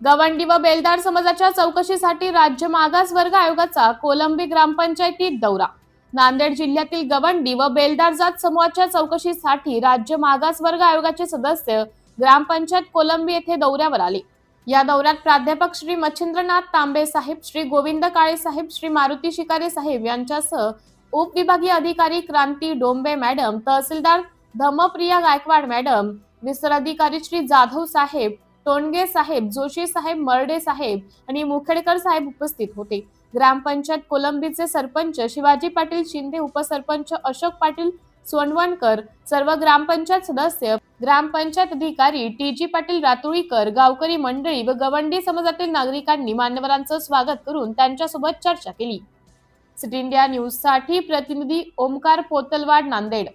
गवंडी व बेलदार समाजाच्या चौकशीसाठी राज्य मागास वर्ग आयोगाचा कोलंबी ग्रामपंचायतीत दौरा. नांदेड जिल्ह्यातील गवंडी व बेलदार जात समूहाच्या चौकशीसाठी राज्य मागास वर्ग आयोगाचे सदस्य ग्रामपंचायत कोलंबी येथे दौऱ्यावर आले. या दौऱ्यात प्राध्यापक श्री मच्छिंद्रनाथ तांबे साहेब श्री गोविंद काळे साहेब श्री मारुती शिकारे साहेब यांच्यासह उपविभागीय अधिकारी क्रांती डोंबे मॅडम तहसीलदार धमप्रिया गायकवाड मॅडम विसर अधिकारी श्री जाधव साहेब टोणगे साहेब जोशी साहेब मर्डे साहेब आणि मुखेडकर साहेब उपस्थित होते. ग्रामपंचायत कोलंबीचे सरपंच शिवाजी पाटील शिंदे उपसरपंच अशोक पाटील सोनवणकर सर्व ग्रामपंचायत सदस्य ग्रामपंचायत अधिकारी टी जी पाटील रातुळीकर गावकरी मंडळी व गवंडी समाजातील नागरिकांनी मान्यवरांचं स्वागत करून त्यांच्यासोबत चर्चा केली. सिटी इंडिया न्यूजसाठी प्रतिनिधी ओमकार पोतलवाड नांदेड.